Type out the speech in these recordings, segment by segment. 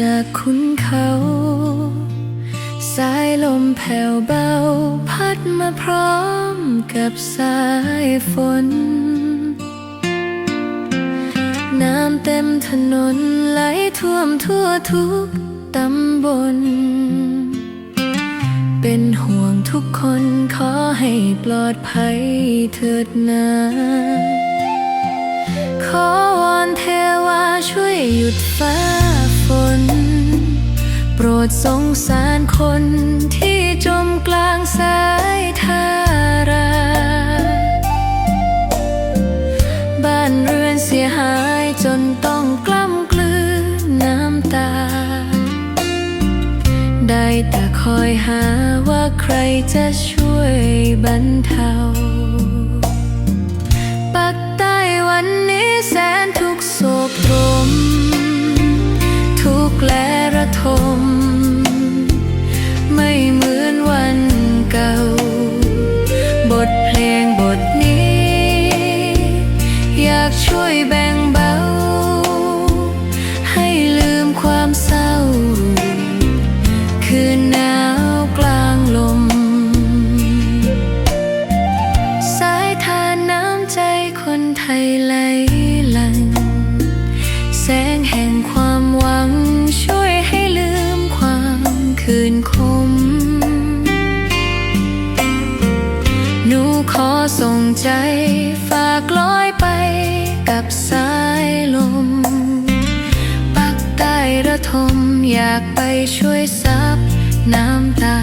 จากคุณเขา สายลมแผ่วเบา พัดมาพร้อมกับสายฝน น้ำเต็มถนนไหลท่วมทั่วทุกตำบล เป็นห่วงทุกคนขอให้ปลอดภัยเถิดนาขอวอนเทวาช่วยหยุดฟ้า น โปรดสงสารคนที่จมกลางสายทารา บ้านเรือนเสียหายจนต้องกล้ำกลืนน้ำตา ได้แต่คอยหาว่าใครจะช่วยบรรเทาปักใต้วันนี้แสนทุกโศกตรากช่วยแบ่งเบา ให้ลืมความเศร้า คืนหนาวกลางลม สายทานน้ำใจคนไทยไหลหลัง แสงแห่งความหวังช่วยให้ลืมความคืนคมหนูขอส่งใจฝากลอยไป สายลม ปักใต้ระทมอยากไปช่วยซับน้ำตา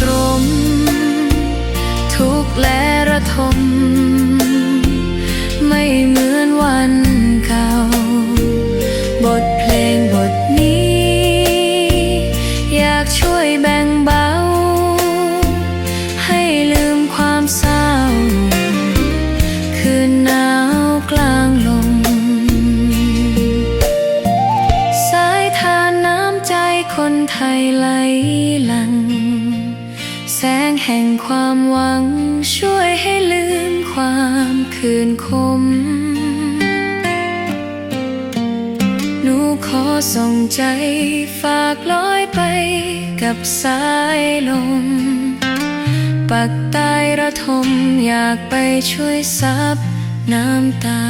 ตรม ทุกและระทม ไม่เหมือน แห่งความหวัง ช่วยให้ลืมความคืนคม หนูขอส่งใจฝากลอยไปกับสายลม ปักใต้ระทมอยากไปช่วยซับน้ำตา